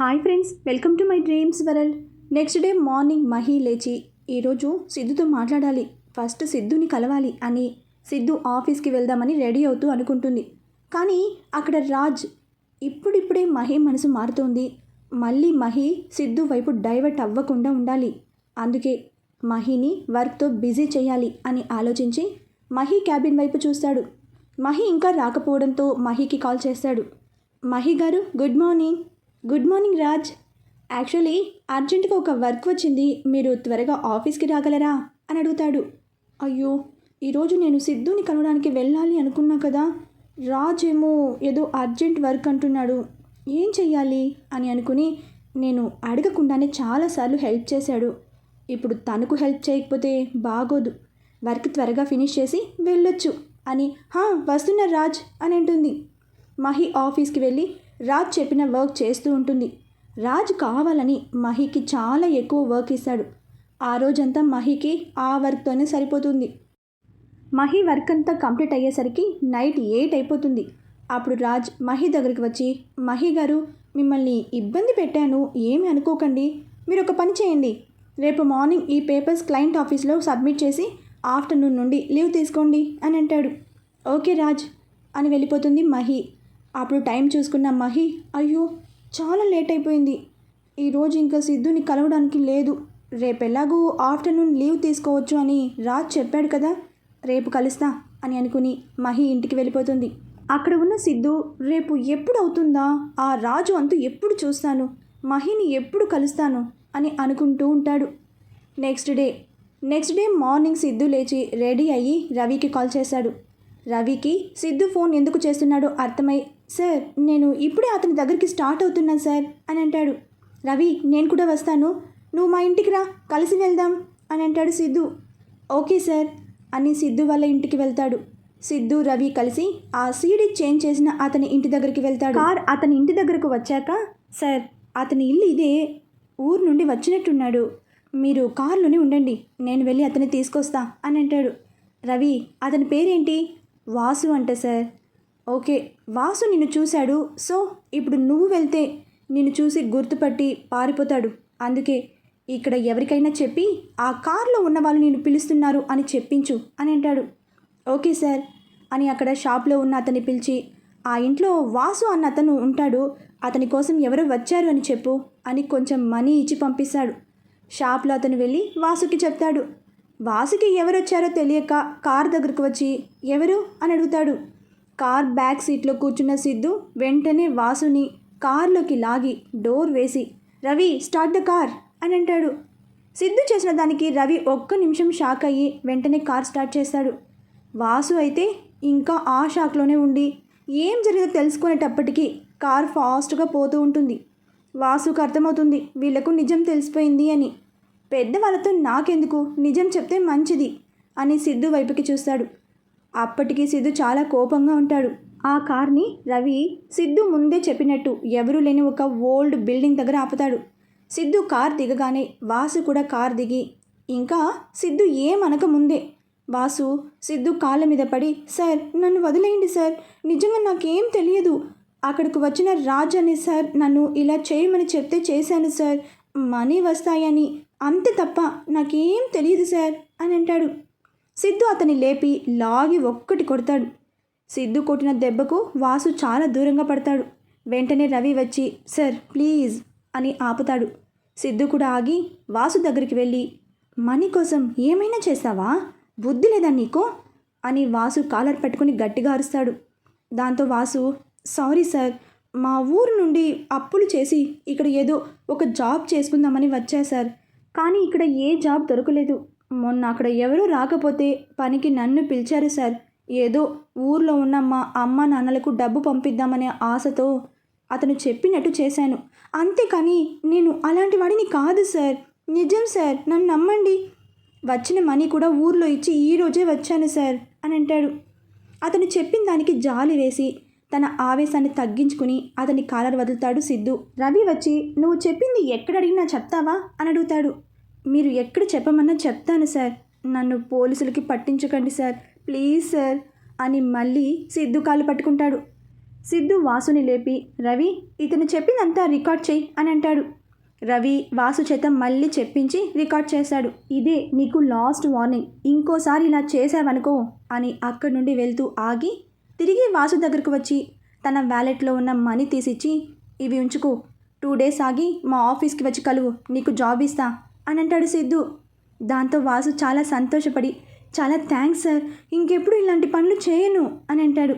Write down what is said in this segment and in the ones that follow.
Hi friends welcome to my dreams world next day morning Mahi లేచి ఈరోజు సిద్ధుతో మాట్లాడాలి. First సిద్ధుని కలవాలి అని సిద్ధు ఆఫీస్కి వెళ్దామని రెడీ అవుతూ అనుకుంటుంది. కానీ అక్కడ రాజ్ ఇప్పుడిప్పుడే మహి మనసు మారుతోంది. మళ్ళీ మహి సిద్ధు వైపు డైవర్ట్ అవ్వకుండా ఉండాలి. అందుకే మహిని వర్క్తో బిజీ చేయాలి అని ఆలోచించి మహి క్యాబిన్ వైపు చూస్తాడు. మహి ఇంకా రాకపోవడంతో మహికి కాల్ చేస్తాడు. Mahi garu good morning good morning Raj. Actually అర్జెంటుగా ఒక వర్క్ వచ్చింది. మీరు త్వరగా ఆఫీస్కి రాగలరా? అని అడుగుతాడు. అయ్యో ఈరోజు నేను సిద్ధుని కలవడానికి వెళ్ళాలి అనుకున్నా కదా. రాజ్ ఏమో ఏదో అర్జెంట్ వర్క్ అంటున్నాడు. ఏం చెయ్యాలి? అని అనుకుని నేను అడగకుండానే చాలాసార్లు హెల్ప్ చేశాడు. ఇప్పుడు తనకు హెల్ప్ చేయకపోతే బాగోదు. వర్క్ త్వరగా ఫినిష్ చేసి వెళ్ళొచ్చు అని హా వస్తున్న రాజ్ అని అంటుంది. మహి ఆఫీస్కి వెళ్ళి రాజ్ చెప్పిన వర్క్ చేస్తూ ఉంటుంది. రాజ్ కావాలని మహికి చాలా ఎక్కువ వర్క్ ఇస్తాడు. ఆ రోజంతా మహికి ఆ వర్క్తోనే సరిపోతుంది. మహి వర్క్ అంతా కంప్లీట్ అయ్యేసరికి నైట్ ఎయిట్ అయిపోతుంది. అప్పుడు రాజ్ మహి దగ్గరికి వచ్చి మహి గారు మిమ్మల్ని ఇబ్బంది పెట్టాను. ఏమి అనుకోకండి. మీరు ఒక పని చేయండి. రేపు మార్నింగ్ ఈ పేపర్స్ క్లయింట్ ఆఫీస్లో సబ్మిట్ చేసి ఆఫ్టర్నూన్ నుండి లీవ్ తీసుకోండి అని అంటాడు. ఓకే రాజ్ అని వెళ్ళిపోతుంది మహి. అప్పుడు టైం చూసుకున్న మహి అయ్యో చాలా లేట్ అయిపోయింది. ఈరోజు ఇంకా సిద్ధుని కలవడానికి లేదు. రేపు ఆఫ్టర్నూన్ లీవ్ తీసుకోవచ్చు అని రాజ్ చెప్పాడు కదా రేపు కలుస్తా అని అనుకుని మహి ఇంటికి వెళ్ళిపోతుంది. అక్కడ ఉన్న సిద్ధు రేపు ఎప్పుడు అవుతుందా? ఆ రాజు అంతు ఎప్పుడు చూస్తాను? మహిని ఎప్పుడు కలుస్తాను? అని అనుకుంటూ ఉంటాడు. Next day next day morning Siddhu లేచి రెడీ అయ్యి రవికి కాల్ చేశాడు. రవికి సిద్ధు ఫోన్ ఎందుకు చేస్తున్నాడో అర్థమై సార్ నేను ఇప్పుడే అతని దగ్గరికి స్టార్ట్ అవుతున్నాను సార్ అని అంటాడు. రవి నేను కూడా వస్తాను. నువ్వు మా ఇంటికి రా కలిసి వెళ్దాం అని అంటాడు సిద్ధు. ఓకే సార్ అని సిద్ధు వాళ్ళ ఇంటికి వెళ్తాడు. సిద్ధు రవి కలిసి ఆ సీడీ చేంజ్ చేసిన అతని ఇంటి దగ్గరికి వెళ్తాడు. కార్ అతని ఇంటి దగ్గరకు వచ్చాక సార్ అతని ఇల్లు ఇదే ఊరు నుండి వచ్చినట్టున్నాడు. మీరు కార్లోనే ఉండండి. నేను వెళ్ళి అతన్ని తీసుకొస్తా అని అంటాడు. రవి అతని పేరేంటి? వాసు అంట సార్. ఓకే వాసు నిన్ను చూశాడు. సో ఇప్పుడు నువ్వు వెళ్తే నిన్ను చూసి గుర్తుపట్టి పారిపోతాడు. అందుకే ఇక్కడ ఎవరికైనా చెప్పి ఆ కార్లో ఉన్న వాళ్ళు నేను పిలుస్తున్నారు అని చెప్పించు అని అంటాడు. ఓకే సార్ అని అక్కడ షాప్లో ఉన్న అతన్ని పిలిచి ఆ ఇంట్లో వాసు అన్న అతను ఉంటాడు అతని కోసం ఎవరు వచ్చారు అని చెప్పు అని కొంచెం మనీ ఇచ్చి పంపిస్తాడు. షాప్లో అతను వెళ్ళి వాసుకి చెప్తాడు. వాసుకి ఎవరొచ్చారో తెలియక కార్ దగ్గరకు వచ్చి ఎవరు? అని అడుగుతాడు. కార్ బ్యాక్ సీట్లో కూర్చున్న సిద్ధు వెంటనే వాసుని కార్లోకి లాగి డోర్ వేసి రవి స్టార్ట్ ద కార్ అని అంటాడు. సిద్ధు చేసిన దానికి రవి ఒక్క నిమిషం షాక్ అయ్యి వెంటనే కార్ స్టార్ట్ చేస్తాడు. వాసు అయితే ఇంకా ఆ షాక్లోనే ఉండి ఏం జరిగిందో తెలుసుకునేటప్పటికీ కార్ ఫాస్ట్గా పోతూ ఉంటుంది. వాసుకు అర్థమవుతుంది వీళ్ళకు నిజం తెలిసిపోయింది అని. పెద్దవాళ్ళతో నాకెందుకు? నిజం చెప్తే మంచిది అని సిద్ధు వైపుకి చూస్తాడు. అప్పటికి సిద్ధు చాలా కోపంగా ఉంటాడు. ఆ కార్ని రవి సిద్ధు ముందే చెప్పినట్టు ఎవరూ లేని ఒక ఓల్డ్ బిల్డింగ్ దగ్గర ఆపుతాడు. సిద్ధు కార్ దిగగానే వాసు కూడా కార్ దిగి ఇంకా సిద్ధు ఏమనక ముందే వాసు సిద్ధు కాళ్ళ మీద పడి సార్ నన్ను వదిలేయండి సార్ నిజంగా నాకేం తెలియదు. అక్కడికి వచ్చిన రాజ్ అనే సార్ నన్ను ఇలా చేయమని చెప్తే చేశాను సార్. మనీ వస్తాయని అంతే తప్ప నాకేం తెలియదు సార్ అని అంటాడు. సిద్ధు అతని లేపి లాగి ఒక్కటి కొడతాడు. సిద్ధు కొట్టిన దెబ్బకు వాసు చాలా దూరంగా పడతాడు. వెంటనే రవి వచ్చి సార్ ప్లీజ్ అని ఆపుతాడు. సిద్ధు కూడా ఆగి వాసు దగ్గరికి వెళ్ళి మనీ కోసం ఏమైనా చేస్తావా? బుద్ధి లేదా నీకు? అని వాసు కాలర్ పెట్టుకుని గట్టిగా అరుస్తాడు. దాంతో వాసు సారీ సార్ మా ఊరు నుండి అప్పులు చేసి ఇక్కడ ఏదో ఒక జాబ్ చేసుకుందామని వచ్చా సార్. కానీ ఇక్కడ ఏ జాబ్ దొరకలేదు. మొన్న అక్కడ ఎవరూ రాకపోతే పనికి నన్ను పిలిచారు సార్. ఏదో ఊర్లో ఉన్న మా అమ్మ నాన్నలకు డబ్బు పంపిద్దామనే ఆశతో అతను చెప్పినట్టు చేశాను. అంతేకాని నేను అలాంటి వాడిని కాదు సార్. నిజం సార్ నన్ను నమ్మండి. వచ్చిన మనీ కూడా ఊర్లో ఇచ్చి ఈరోజే వచ్చాను సార్ అని అంటాడు. అతను చెప్పిన దానికి జాలి వేసి తన ఆవేశాన్ని తగ్గించుకుని అతని కాలర్ వదులుతాడు సిద్ధు. రవి వచ్చి నువ్వు చెప్పింది ఎక్కడ అడిగినా చెప్తావా? అని అడుగుతాడు. మీరు ఎక్కడ చెప్పమన్నా చెప్తాను సార్. నన్ను పోలీసులకి పట్టించకండి సార్. ప్లీజ్ సార్ అని మళ్ళీ సిద్ధు కాలు పట్టుకుంటాడు. సిద్ధు వాసుని లేపి రవి ఇతను చెప్పిందంతా రికార్డ్ చేయి అని అంటాడు. రవి వాసు చేత మళ్ళీ చెప్పించి రికార్డ్ చేశాడు ఇదే నీకు లాస్ట్ వార్నింగ్. ఇంకోసారి ఇలా చేసావనుకో అని అక్కడి నుండి వెళ్తూ ఆగి తిరిగి వాసు దగ్గరకు వచ్చి తన వ్యాలెట్లో ఉన్న మనీ తీసిచ్చి ఇవి ఉంచుకో. టూ డేస్ ఆగి మా ఆఫీస్కి వచ్చి కలువు. నీకు జాబ్ ఇస్తా. అని అంటాడు సిద్ధు. దాంతో వాసు చాలా సంతోషపడి చాలా థ్యాంక్స్ సార్. ఇంకెప్పుడు ఇలాంటి పనులు చేయను. అని అంటాడు.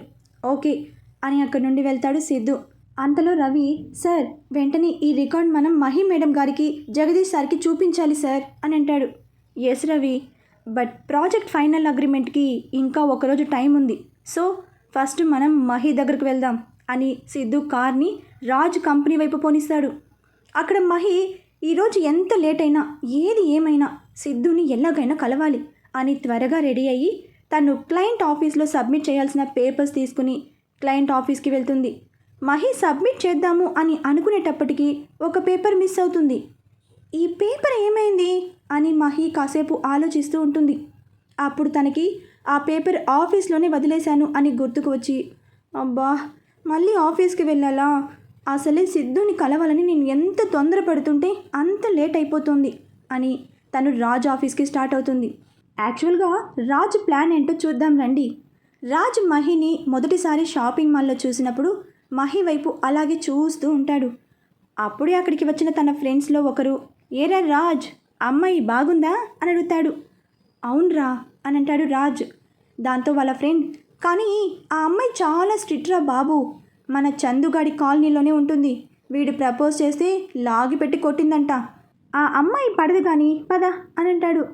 ఓకే. అని అక్కడి నుండి వెళ్తాడు సిద్ధు. అంతలో రవి సార్ వెంటనే ఈ రికార్డ్ మనం మహి మేడం గారికి జగదీష్ సార్కి చూపించాలి సార్. అని అంటాడు. Yes Ravi. But project final అగ్రిమెంట్కి ఇంకా ఒకరోజు టైం ఉంది. సో ఫస్ట్ మనం మహి దగ్గరకు వెళ్దాం అని సిద్ధు కార్ని రాజ్ కంపెనీ వైపు పోనిస్తాడు. అక్కడ మహి ఈరోజు ఎంత లేట్ అయినా ఏది ఏమైనా సిద్ధుని ఎలాగైనా కలవాలి అని త్వరగా రెడీ అయ్యి తను క్లయింట్ ఆఫీస్లో సబ్మిట్ చేయాల్సిన పేపర్స్ తీసుకుని క్లయింట్ ఆఫీస్కి వెళ్తుంది. మహి సబ్మిట్ చేద్దాము అని అనుకునేటప్పటికీ ఒక పేపర్ మిస్ అవుతుంది. ఈ పేపర్ ఏమైంది? అని మహి కాసేపు ఆలోచిస్తూ ఉంటుంది. అప్పుడు తనకి ఆ పేపర్ ఆఫీస్లోనే వదిలేశాను అని గుర్తుకు వచ్చి అబ్బా మళ్ళీ ఆఫీస్కి వెళ్ళాలా? అసలే సిద్ధుని కలవాలని నేను ఎంత తొందరపడుతుంటే అంత లేట్ అయిపోతుంది అని తను రాజ్ ఆఫీస్కి స్టార్ట్ అవుతుంది. యాక్చువల్గా రాజ్ ప్లాన్ ఏంటో చూద్దాం రండి. రాజ్ మహిని మొదటిసారి షాపింగ్ మాల్లో చూసినప్పుడు మహి వైపు అలాగే చూస్తూ ఉంటాడు. అప్పుడే అక్కడికి వచ్చిన తన ఫ్రెండ్స్లో ఒకరు ఏరా రాజ్ అమ్మాయి బాగుందా? అని అడుగుతాడు. అవునరా అని అంటాడు రాజ్. దాంతో వాళ్ళ ఫ్రెండ్. కానీ ఆ అమ్మాయి చాలా స్ట్రిక్ట్ రా బాబు. మన చందుగాడి కాలనీలోనే ఉంటుంది. వీడు ప్రపోజ్ చేస్తే లాగి పెట్టి కొట్టిందంట. ఆ అమ్మాయి పడదు కానీ పద అని అంటాడు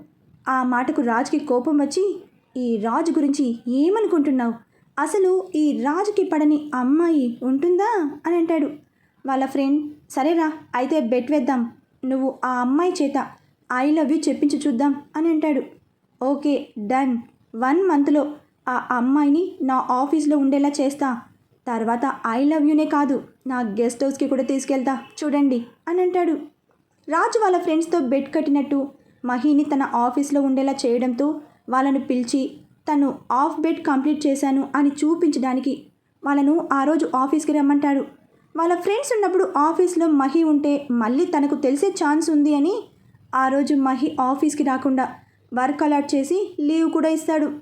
ఆ మాటకు రాజుకి కోపం వచ్చి ఈ రాజు గురించి ఏమనుకుంటున్నావు? అసలు ఈ రాజుకి పడని అమ్మాయి ఉంటుందా? అని అంటాడు. వాళ్ళ ఫ్రెండ్ సరేరా అయితే బెట్ వేద్దాం. నువ్వు ఆ అమ్మాయి చేత ఐ లవ్ యూ చెప్పించి చూద్దాం అని అంటాడు. Okay done. వన్ మంత్లో ఆ అమ్మాయిని నా ఆఫీస్లో ఉండేలా చేస్తా. తర్వాత ఐ లవ్ యూనే కాదు నా గెస్ట్ హౌస్కి కూడా తీసుకెళ్తా. చూడండి అని అంటాడు. రాజు వాళ్ళ ఫ్రెండ్స్తో బెడ్ కట్టినట్టు మహిని తన ఆఫీస్లో ఉండేలా చేయడంతో వాళ్ళను పిలిచి తను ఆఫ్ బెడ్ కంప్లీట్ చేశాను అని చూపించడానికి వాళ్ళను ఆ రోజు ఆఫీస్కి రమ్మంటాడు. వాళ్ళ ఫ్రెండ్స్ ఉన్నప్పుడు ఆఫీస్లో మహి ఉంటే మళ్ళీ తనకు తెలిసే ఛాన్స్ ఉంది అని ఆ రోజు మహి ఆఫీస్కి రాకుండా వర్క్ అలాట్ చేసి లీవ్ కూడా ఇస్తాడు.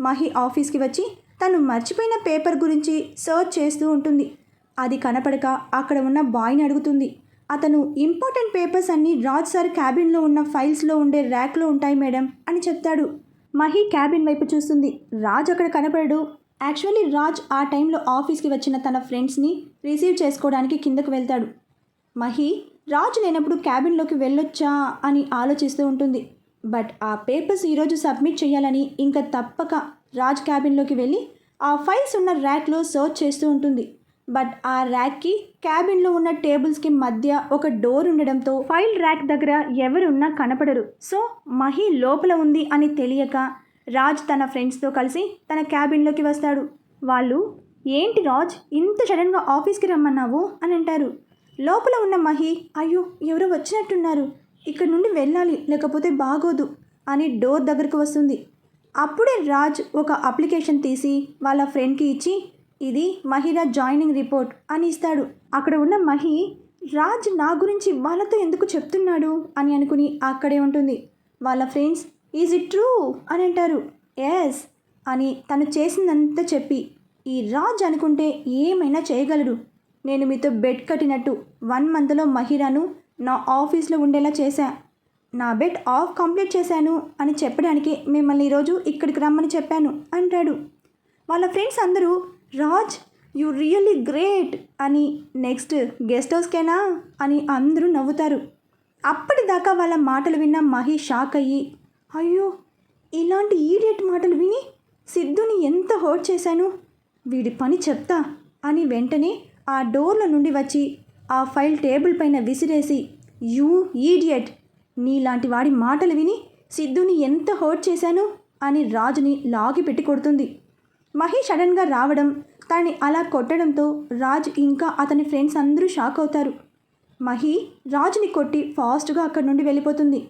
మహి ఆఫీస్కి వచ్చి తను మర్చిపోయిన పేపర్ గురించి సర్చ్ చేస్తూ ఉంటుంది. అది కనపడక అక్కడ ఉన్న బాయ్ని అడుగుతుంది. అతను ఇంపార్టెంట్ పేపర్స్ అన్నీ రాజ్ సార్ క్యాబిన్లో ఉన్న ఫైల్స్లో ఉండే ర్యాక్లో ఉంటాయి మేడం అని చెప్తాడు. మహి క్యాబిన్ వైపు చూస్తుంది. రాజ్ అక్కడ కనపడడు. యాక్చువల్లీ రాజ్ ఆ టైంలో ఆఫీస్కి వచ్చిన తన ఫ్రెండ్స్ని రిసీవ్ చేసుకోవడానికి కిందకు వెళ్తాడు. మహి రాజు లేనప్పుడు క్యాబిన్లోకి వెళ్ళొచ్చా అని ఆలోచిస్తూ ఉంటుంది. బట్ ఆ పేపర్స్ ఈరోజు సబ్మిట్ చేయాలని ఇంకా తప్పక రాజ్ క్యాబిన్లోకి వెళ్ళి ఆ ఫైల్స్ ఉన్న ర్యాక్లో సర్చ్ చేస్తూ ఉంటుంది. బట్ ఆ ర్యాక్కి క్యాబిన్లో ఉన్న టేబుల్స్కి మధ్య ఒక డోర్ ఉండడంతో ఫైల్ ర్యాక్ దగ్గర ఎవరున్నా కనపడరు. సో మహి లోపల ఉంది అని తెలియక రాజ్ తన ఫ్రెండ్స్తో కలిసి తన క్యాబిన్లోకి వస్తాడు. వాళ్ళు ఏంటి రాజ్ ఇంత సడన్గా ఆఫీస్కి రమ్మన్నావు? అని అంటారు. లోపల ఉన్న మహి అయ్యో ఎవరో వచ్చినట్టున్నారు. ఇక్కడ నుండి వెళ్ళాలి లేకపోతే బాగోదు అని డోర్ దగ్గరకు వస్తుంది. అప్పుడే రాజ్ ఒక అప్లికేషన్ తీసి వాళ్ళ ఫ్రెండ్కి ఇచ్చి ఇది మహిళ జాయినింగ్ రిపోర్ట్ అని ఇస్తాడు. అక్కడ ఉన్న మహి రాజ్ నా గురించి వాళ్ళతో ఎందుకు చెప్తున్నాడు అని అనుకుని అక్కడే ఉంటుంది. వాళ్ళ ఫ్రెండ్స్ ఈజ్ ఇట్ ట్రూ అని అంటారు. ఎస్ అని తను చేసిందంతా చెప్పి ఈ రాజ్ అనుకుంటే ఏమైనా చేయగలడు. నేను మీతో బెడ్ కట్టినట్టు వన్ మంత్లో మహిరాను నా ఆఫీస్లో ఉండేలా చేశా. నా బెడ్ ఆఫ్ కంప్లీట్ చేశాను అని చెప్పడానికి మిమ్మల్ని ఈరోజు ఇక్కడికి రమ్మని చెప్పాను అంటాడు. వాళ్ళ ఫ్రెండ్స్ అందరూ రాజ్ యు రియల్లీ గ్రేట్ అని నెక్స్ట్ గెస్ట్ హౌస్కేనా అని అందరూ నవ్వుతారు. అప్పటిదాకా వాళ్ళ మాటలు విన్న మహి షాక్ అయ్యి అయ్యో ఇలాంటి ఈడియట్ మాటలు విని సిద్ధుని ఎంత హోట్ చేశాను? వీడి పని చెప్తా అని వెంటనే ఆ డోర్ల నుండి వచ్చి ఆ ఫైల్ టేబుల్ పైన విసిరేసి యూ ఈడియట్ నీలాంటి వాడి మాటలు విని సిద్ధుని ఎంత హోట్ చేశాను? అని రాజుని లాగి పెట్టి కొడుతుంది. మహి సడన్గా రావడం తనని అలా కొట్టడంతో రాజ్ ఇంకా అతని ఫ్రెండ్స్ అందరూ షాక్ అవుతారు. మహి రాజుని కొట్టి ఫాస్ట్గా అక్కడి నుండి వెళ్ళిపోతుంది.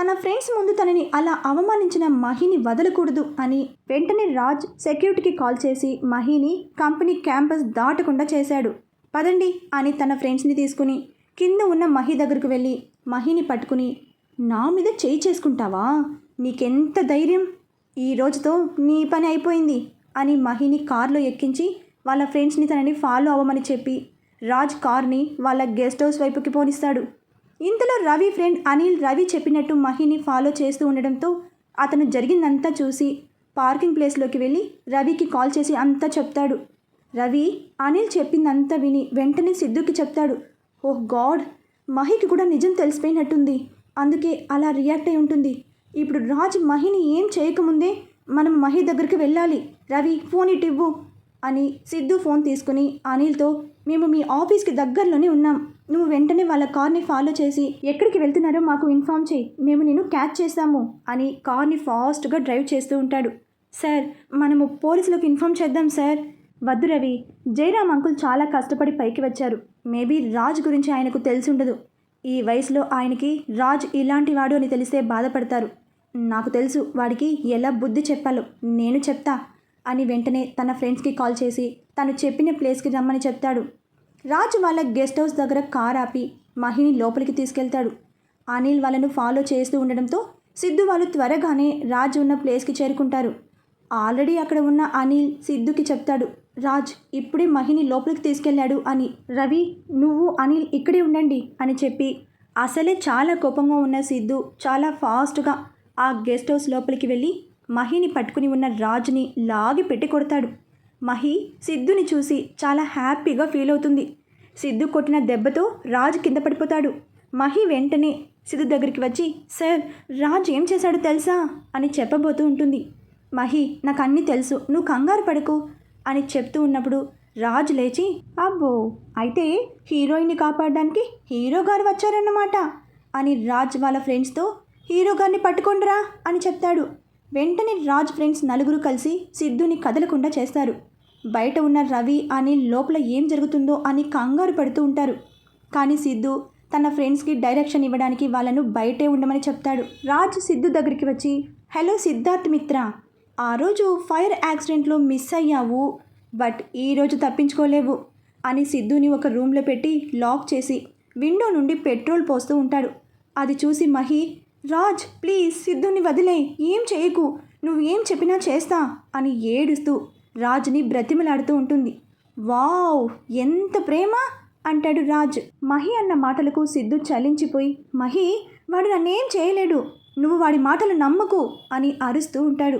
తన ఫ్రెండ్స్ ముందు తనని అలా అవమానించిన మహిని వదలకూడదు అని వెంటనే రాజ్ సెక్యూరిటీకి కాల్ చేసి మహిని కంపెనీ క్యాంపస్ దాటకుండా చేశాడు. పదండి అని తన ఫ్రెండ్స్ని తీసుకుని కింద ఉన్న మహి దగ్గరకు వెళ్ళి మహిని పట్టుకుని నా మీద చేయి చేసుకుంటావా? నీకెంత ధైర్యం? ఈ రోజుతో నీ పని అయిపోయింది అని మహిని కారులో ఎక్కించి వాళ్ళ ఫ్రెండ్స్ని తనని ఫాలో అవ్వమని చెప్పి రాజ్ కార్ని వాళ్ళ గెస్ట్ హౌస్ వైపుకి పోనిస్తాడు. ఇంతలో రవి ఫ్రెండ్ అనిల్ రవి చెప్పినట్టు మహిని ఫాలో చేస్తూ ఉండడంతో అతను జరిగిందంతా చూసి పార్కింగ్ ప్లేస్లోకి వెళ్ళి రవికి కాల్ చేసి అంతా చెప్తాడు. రవి అనిల్ చెప్పిందంతా విని వెంటనే సిద్ధుకి చెప్తాడు. ఓహ్ గాడ్ మహికి కూడా నిజం తెలిసిపోయినట్టుంది. అందుకే అలా రియాక్ట్ అయి ఉంటుంది. ఇప్పుడు రాజ్ మహిని ఏం చేయకముందే మనం మహి దగ్గరికి వెళ్ళాలి. రవి ఫోన్ ఇటివ్వు అని సిద్ధు ఫోన్ తీసుకుని అనిల్తో మేము మీ ఆఫీస్కి దగ్గరలోనే ఉన్నాం. నువ్వు వెంటనే వాళ్ళ కార్ని ఫాలో చేసి ఎక్కడికి వెళ్తున్నారో మాకు ఇన్ఫామ్ చేయి. మేము నేను క్యాచ్ చేస్తాము అని కార్ని ఫాస్ట్గా డ్రైవ్ చేస్తూ ఉంటాడు. సార్ మనము పోలీసులకు ఇన్ఫామ్ చేద్దాం సార్. వద్దు రవి. జయరామ్ అంకుల్ చాలా కష్టపడి పైకి వచ్చారు. మేబీ రాజ్ గురించి ఆయనకు తెలిసి ఉండదు ఈ వయసులో ఆయనకి రాజ్ ఇలాంటి వాడు అని తెలిస్తే బాధపడతారు. నాకు తెలుసు వాడికి ఎలా బుద్ధి చెప్పాలో. నేను చెప్తా అని వెంటనే తన ఫ్రెండ్స్కి కాల్ చేసి తను చెప్పిన ప్లేస్కి రమ్మని చెప్తాడు. రాజు వాళ్ళ గెస్ట్ హౌస్ దగ్గర కార్ ఆపి మహిని లోపలికి తీసుకెళ్తాడు. అనిల్ వాళ్ళను ఫాలో చేస్తూ ఉండడంతో సిద్ధు వాళ్ళు త్వరగానే రాజు ఉన్న ప్లేస్కి చేరుకుంటారు. ఆల్రెడీ అక్కడ ఉన్న అనిల్ సిద్ధుకి చెప్తాడు రాజ్ ఇప్పుడే మహిని లోపలికి తీసుకెళ్ళాడు అని. రవి నువ్వు అనిల్ ఇక్కడే ఉండండి అని చెప్పి అసలే చాలా కోపంగా ఉన్న సిద్ధు చాలా ఫాస్ట్గా ఆ గెస్ట్ హౌస్ లోపలికి వెళ్ళి మహిని పట్టుకుని ఉన్న రాజుని లాగి పెట్టి కొడతాడు. మహి సిద్ధుని చూసి చాలా హ్యాపీగా ఫీల్ అవుతుంది. సిద్ధు కొట్టిన దెబ్బతో రాజు కింద పడిపోతాడు. మహి వెంటనే సిద్ధు దగ్గరికి వచ్చి సార్ రాజు ఏం చేశాడో తెలుసా? అని చెప్పబోతూ ఉంటుంది. మహి నాకు అన్నీ తెలుసు. నువ్వు కంగారు పడకు అని చెప్తూ ఉన్నప్పుడు రాజు లేచి అబ్బో అయితే హీరోయిన్ని కాపాడడానికి హీరో గారు వచ్చారన్నమాట అని రాజ్ వాళ్ళ ఫ్రెండ్స్తో హీరో గారిని పట్టుకొండిరా అని చెప్తాడు. వెంటనే రాజ్ ఫ్రెండ్స్ నలుగురు కలిసి సిద్ధుని కదలకుండా చేస్తారు. బయట ఉన్న రవి అని లోపల ఏం జరుగుతుందో అని కంగారు పడుతూ ఉంటారు. కానీ సిద్ధు తన ఫ్రెండ్స్కి డైరెక్షన్ ఇవ్వడానికి వాళ్ళను బయటే ఉండమని చెప్తాడు. రాజ్ సిద్ధు దగ్గరికి వచ్చి హలో సిద్ధార్థ్ మిత్ర ఆ రోజు ఫైర్ యాక్సిడెంట్లో మిస్ అయ్యావు బట్ ఈరోజు తప్పించుకోలేవు అని సిద్ధుని ఒక రూమ్లో పెట్టి లాక్ చేసి విండో నుండి పెట్రోల్ పోస్తూ ఉంటాడు. అది చూసి మహి రాజ్ ప్లీజ్ సిద్ధుని వదిలే ఏం చేయకు నువ్వు ఏం చెప్పినా చేస్తా అని ఏడుస్తూ రాజ్ని బ్రతిమలాడుతూ ఉంటుంది. వావ్ ఎంత ప్రేమ! అంటాడు రాజ్. మహి అన్న మాటలకు సిద్ధు చలించిపోయి మహి వాడు నన్నేం చేయలేడు నువ్వు వాడి మాటలు నమ్మకు అని అరుస్తూ ఉంటాడు.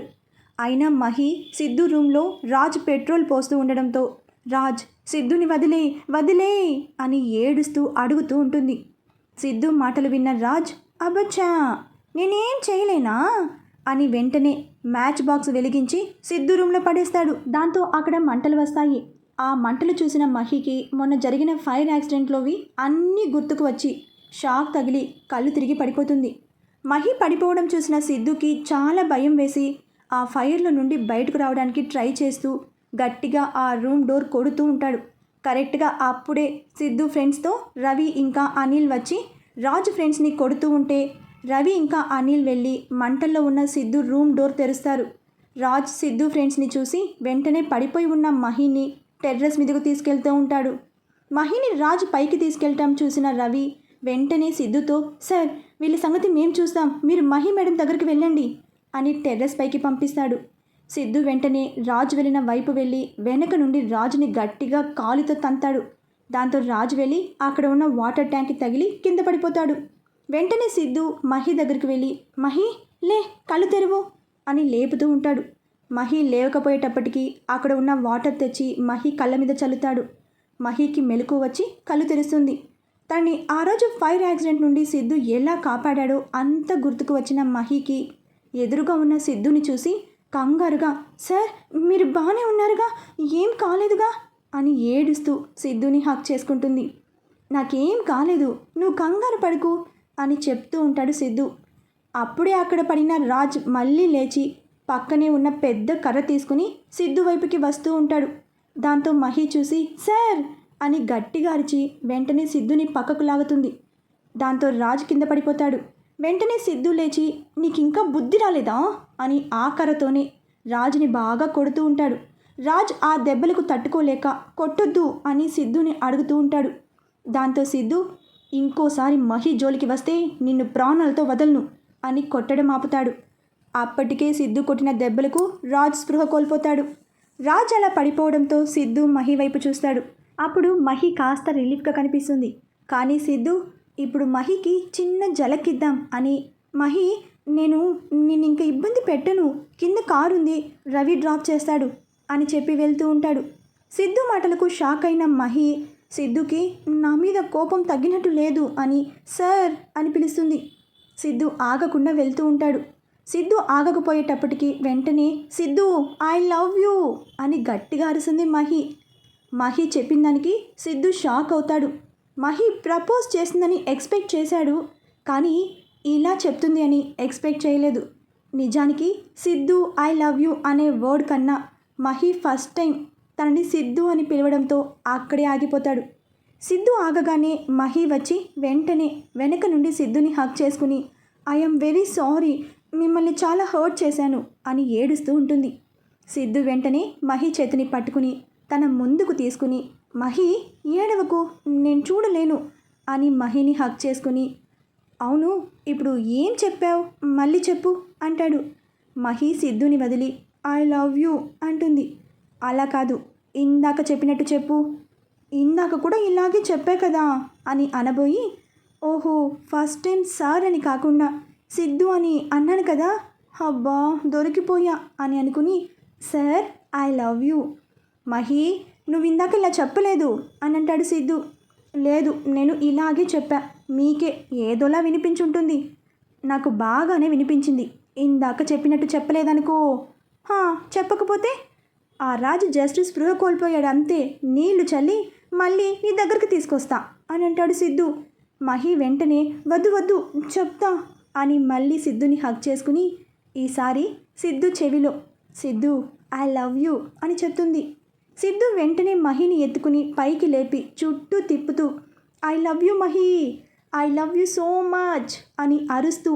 అయినా మహి సిద్ధు రూమ్లో రాజ్ పెట్రోల్ పోస్తూ ఉండడంతో రాజ్ సిద్ధుని వదిలే వదిలే అని ఏడుస్తూ అడుగుతూ ఉంటుంది. సిద్ధు మాటలు విన్న రాజ్ అబ్బచ్చా నేనేం చేయలేనా? అని వెంటనే మ్యాచ్ బాక్స్ వెలిగించి సిద్ధు రూమ్లో పడేస్తాడు. దాంతో అక్కడ మంటలు వస్తాయి. ఆ మంటలు చూసిన మహికి మొన్న జరిగిన ఫైర్ యాక్సిడెంట్లోవి అన్నీ గుర్తుకు వచ్చి షాక్ తగిలి కళ్ళు తిరిగి పడిపోతుంది. మహి పడిపోవడం చూసిన సిద్ధుకి చాలా భయం వేసి ఆ ఫైర్లో నుండి బయటకు రావడానికి ట్రై చేస్తూ గట్టిగా ఆ రూమ్ డోర్ కొడుతూ ఉంటాడు. కరెక్ట్గా అప్పుడే సిద్ధు ఫ్రెండ్స్తో రవి ఇంకా అనిల్ వచ్చి రాజు ఫ్రెండ్స్ని కొడుతూ ఉంటే రవి ఇంకా అనిల్ వెళ్ళి మంటల్లో ఉన్న సిద్ధు రూమ్ డోర్ తెరుస్తారు. రాజ్ సిద్ధు ఫ్రెండ్స్ని చూసి వెంటనే పడిపోయి ఉన్న మహిని టెర్రస్ మీదకు తీసుకెళ్తూ ఉంటాడు. మహిని రాజు పైకి తీసుకెళ్ళటం చూసిన రవి వెంటనే సిద్ధుతో సార్ వీళ్ళ సంగతి మేం చూస్తాం. మీరు మహి మేడం దగ్గరికి వెళ్ళండి. అని టెర్రస్ పైకి పంపిస్తాడు. సిద్ధు వెంటనే రాజు వెళ్ళిన వైపు వెళ్ళి వెనక నుండి రాజుని గట్టిగా కాలుతో తంతాడు. దాంతో రాజు వెళ్ళి అక్కడ ఉన్న వాటర్ ట్యాంక్కి తగిలి కింద పడిపోతాడు. వెంటనే సిద్ధు మహి దగ్గరికి వెళ్ళి మహి లే కళ్ళు తెరువు అని లేపుతూ ఉంటాడు. మహి లేవకపోయేటప్పటికీ అక్కడ ఉన్న వాటర్ తెచ్చి మహి కళ్ళ మీద చల్లుతాడు. మహికి మెలకు వచ్చి కళ్ళు తెరుస్తుంది. తన్ని ఆ రోజు ఫైర్ యాక్సిడెంట్ నుండి సిద్ధు ఎలా కాపాడాడో అంత గుర్తుకు వచ్చిన మహికి ఎదురుగా ఉన్న సిద్ధుని చూసి కంగారుగా సార్ మీరు బాగానే ఉన్నారుగా? ఏం కాలేదుగా? అని ఏడుస్తూ సిద్ధుని హక్ చేసుకుంటుంది. నాకేం కాలేదు నువ్వు కంగారు పడుకు అని చెప్తూ ఉంటాడు సిద్ధు. అప్పుడే అక్కడ పడిన రాజ్ మళ్ళీ లేచి పక్కనే ఉన్న పెద్ద కర్ర తీసుకుని సిద్ధు వైపుకి వస్తూ ఉంటాడు. దాంతో మహి చూసి సార్ అని గట్టిగా అరిచి వెంటనే సిద్ధుని పక్కకు లాగుతుంది. దాంతో రాజ్ కింద పడిపోతాడు. వెంటనే సిద్ధు లేచి నీకింకా బుద్ధి రాలేదా? అని ఆకరతోనే రాజుని బాగా కొడుతూ ఉంటాడు. రాజ్ ఆ దెబ్బలకు తట్టుకోలేక కొట్టొద్దు అని సిద్ధుని అడుగుతూ ఉంటాడు. దాంతో సిద్ధు ఇంకోసారి మహి జోలికి వస్తే నిన్ను ప్రాణాలతో వదలను అని కొట్టడం ఆపుతాడు. అప్పటికే సిద్ధు కొట్టిన దెబ్బలకు రాజ్ స్పృహ కోల్పోతాడు. రాజ్ అలా పడిపోవడంతో సిద్ధు మహి వైపు చూస్తాడు. అప్పుడు మహి కాస్త రిలీఫ్గా కనిపిస్తుంది. కానీ సిద్ధు ఇప్పుడు మహికి చిన్న జలకిద్దాం అని. మహి నేను నేను ఇంకా ఇబ్బంది పెట్టను. కింద కారు ఉంది రవి డ్రాప్ చేస్తాడు అని చెప్పి వెళ్తూ ఉంటాడు. సిద్ధు మాటలకు షాక్ అయిన మహి సిద్ధుకి నా మీద కోపం తగ్గినట్టు లేదు అని సార్ అని పిలుస్తుంది. సిద్ధు ఆగకుండా వెళ్తూ ఉంటాడు. సిద్ధు ఆగకపోయేటప్పటికి వెంటనే సిద్ధు ఐ లవ్ యూ అని గట్టిగా అరుస్తుంది మహి. మహి చెప్పిన దానికి సిద్ధు షాక్ అవుతాడు. మహి ప్రపోజ్ చేసిందని ఎక్స్పెక్ట్ చేశాడు. కానీ ఇలా చెప్తుంది అని ఎక్స్పెక్ట్ చేయలేదు. నిజానికి సిద్ధు ఐ లవ్ యూ అనే వర్డ్ కన్నా మహి ఫస్ట్ టైం తనని సిద్ధు అని పిలవడంతో అక్కడే ఆగిపోతాడు. సిద్ధు ఆగగానే మహి వచ్చి వెంటనే వెనక నుండి సిద్ధుని హక్ చేసుకుని ఐఎమ్ వెరీ సారీ మిమ్మల్ని చాలా హర్ట్ చేశాను అని ఏడుస్తూ ఉంటుంది. సిద్ధు వెంటనే మహి చేతిని పట్టుకుని తన ముందుకు తీసుకుని మహి ఏడవకు నేను చూడలేను అని మహిని హక్ చేసుకుని అవును ఇప్పుడు ఏం చెప్పావు? మళ్ళీ చెప్పు అంటాడు. మహి సిద్ధుని వదిలి ఐ లవ్ యూ అంటుంది. అలా కాదు ఇందాక చెప్పినట్టు చెప్పు. ఇందాక కూడా ఇలాగే చెప్పే కదా అని అనబోయి ఓహో ఫస్ట్ టైం సార్ అని కాకుండా సిద్ధు అని అన్నాను కదా? అబ్బా దొరికిపోయా అని అనుకుని sir I love you Mahi నువ్వు ఇందాక ఇలా చెప్పలేదు అని అంటాడు సిద్ధు. లేదు నేను ఇలాగే చెప్పా. మీకే ఏదోలా వినిపించుంటుంది. నాకు బాగానే వినిపించింది. ఇందాక చెప్పినట్టు చెప్పలేదనుకో. హా, చెప్పకపోతే? ఆ రాజు జస్ట్ స్పృహ కోల్పోయాడు అంతే. నీళ్ళు చల్లి మళ్ళీ నీ దగ్గరికి తీసుకొస్తా అని అంటాడు సిద్ధు. మహి వెంటనే వద్దు వద్దు చెప్తా అని మళ్ళీ సిద్ధుని హక్ చేసుకుని ఈసారి సిద్ధు చెవిలో సిద్ధు ఐ లవ్ యూ అని చెప్తుంది. సిద్ధు వెంటనే మహిని ఎత్తుకుని పైకి లేపి చుట్టూ తిప్పుతూ I love you Mahi I love you so much అని అరుస్తూ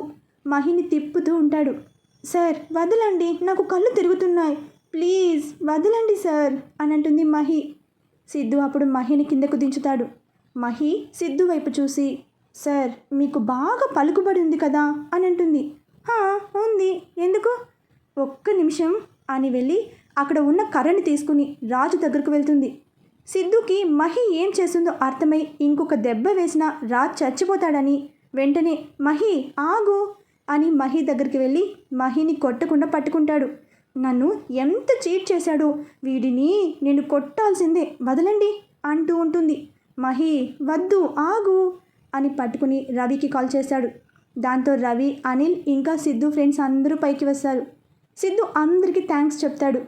మహిని తిప్పుతూ ఉంటాడు. సార్ వదలండి నాకు కళ్ళు తిరుగుతున్నాయి. ప్లీజ్ వదలండి సార్ అని అంటుంది మహి. సిద్ధు అప్పుడు మహిని కిందకు దించుతాడు. మహి సిద్ధు వైపు చూసి సార్ మీకు బాగా పలుకుబడి ఉంది కదా అని అంటుంది "హా, ఉంది. ఎందుకు? ఒక్క నిమిషం అని వెళ్ళి అక్కడ ఉన్న కర్రని తీసుకుని రాజు దగ్గరకు వెళ్తుంది. సిద్ధుకి మహి ఏం చేస్తుందో అర్థమై ఇంకొక దెబ్బ వేసిన రాజ్ చచ్చిపోతాడని వెంటనే మహి ఆగు అని మహి దగ్గరికి వెళ్ళి మహిని కొట్టకుండా పట్టుకుంటాడు. నన్ను ఎంత చీట్ చేశాడో వీడిని నేను కొట్టాల్సిందే వదలండి అంటూ ఉంటుంది. మహి వద్దు ఆగు అని పట్టుకుని రవికి కాల్ చేశాడు దాంతో రవి అనిల్ ఇంకా సిద్ధు ఫ్రెండ్స్ అందరూ పైకి వస్తారు. సిద్ధు అందరికీ థ్యాంక్స్ చెప్తాడు.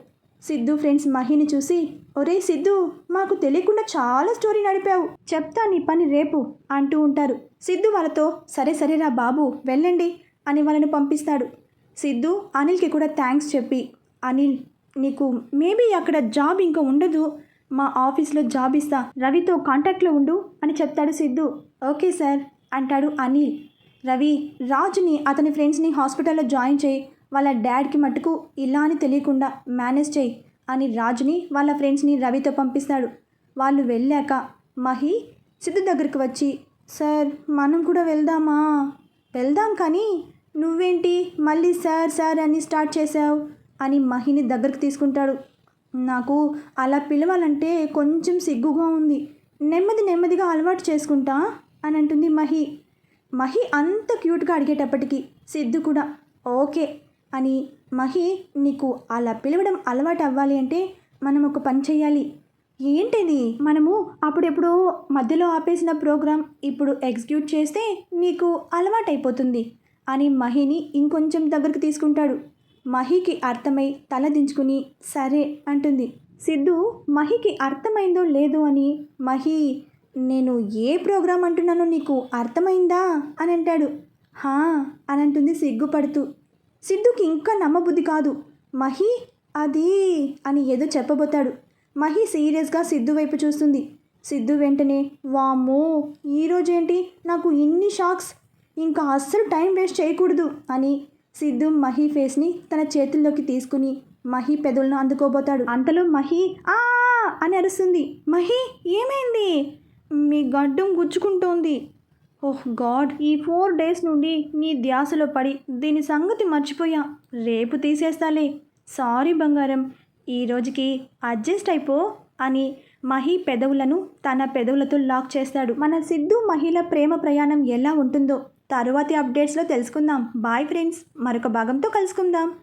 సిద్ధు ఫ్రెండ్స్ మహిని చూసి ఒరే సిద్ధు మాకు తెలియకుండా చాలా స్టోరీ నడిపావు. చెప్తా నీ పని రేపు అంటూ ఉంటారు. సిద్ధు వాళ్ళతో సరే సరేరా బాబు వెళ్ళండి అని వాళ్ళని పంపిస్తాడు. సిద్ధు అనిల్కి కూడా థ్యాంక్స్ చెప్పి అనిల్ నీకు మేబీ అక్కడ జాబ్ ఇంకా ఉండదు. మా ఆఫీస్లో జాబ్ ఇస్తా. రవితో కాంటాక్ట్లో ఉండు అని చెప్తాడు సిద్ధు. ఓకే సార్ అంటాడు అనిల్. రవి రాజుని అతని ఫ్రెండ్స్ని హాస్పిటల్లో జాయిన్ చేయి. వాళ్ళ డాడ్కి మట్టుకు ఇలా అని తెలియకుండా మేనేజ్ చేయి అని రాజుని వాళ్ళ ఫ్రెండ్స్ని రవితో పంపిస్తాడు. వాళ్ళు వెళ్ళాక మహి సిద్ధు దగ్గరికి వచ్చి సార్ మనం కూడా వెళ్దామా? వెళ్దాం కానీ నువ్వేంటి మళ్ళీ సార్ సార్ అని స్టార్ట్ చేసావు అని మహిని దగ్గరికి తీసుకుంటాడు. నాకు అలా పిలవాలంటే కొంచెం సిగ్గుగా ఉంది. నెమ్మది నెమ్మదిగా అలవాటు చేసుకుంటా? అని అంటుంది మహి. మహి అంత క్యూట్గా అడిగేటప్పటికి సిద్ధు కూడా ఓకే అని మహి నీకు అలా పిలవడం అలవాటు అవ్వాలి అంటే మనం ఒక పని చేయాలి. ఏంటిది? మనము అప్పుడెప్పుడో మధ్యలో ఆపేసిన ప్రోగ్రాం ఇప్పుడు ఎగ్జిక్యూట్ చేస్తే నీకు అలవాటైపోతుంది అని మహిని ఇంకొంచెం దగ్గరికి తీసుకుంటాడు. మహికి అర్థమై తల దించుకుని సరే అంటుంది. సిద్ధు మహికి అర్థమైందో లేదో అని మహి నేను ఏ ప్రోగ్రాం అంటున్నానో నీకు అర్థమైందా? అని అంటాడు. హా అని అంటుంది సిగ్గుపడుతూ. సిద్ధుకి ఇంకా నమ్మబుద్ధి కాదు. మహి అది అని ఏదో చెప్పబోతాడు. మహి సీరియస్గా సిద్ధు వైపు చూస్తుంది. సిద్ధు వెంటనే వామ్మో ఈరోజేంటి నాకు ఇన్ని షాక్స్. ఇంకా అస్సలు టైం వేస్ట్ చేయకూడదు అని సిద్ధు మహి ఫేస్ని తన చేతుల్లోకి తీసుకుని మహి పెదవులను అందుకోబోతాడు. అంతలో మహి ఆ అని అరుస్తుంది. మహి ఏమైంది? మీ గడ్డం గుచ్చుకుంటోంది. ఓహ్ గాడ్ ఈ ఫోర్ డేస్ నుండి నీ ధ్యాసలో పడి దీని సంగతి మర్చిపోయా. రేపు తీసేస్తాలే. సారీ బంగారం ఈ రోజుకి అడ్జస్ట్ అయిపో అని మహి పెదవులను తన పెదవులతో లాక్ చేస్తాడు. మన సిద్ధు మహిళ ప్రేమ ప్రయాణం ఎలా ఉంటుందో తరువాతి అప్డేట్స్లో తెలుసుకుందాం. బాయ్ ఫ్రెండ్స్ మరొక భాగంతో కలుసుకుందాం.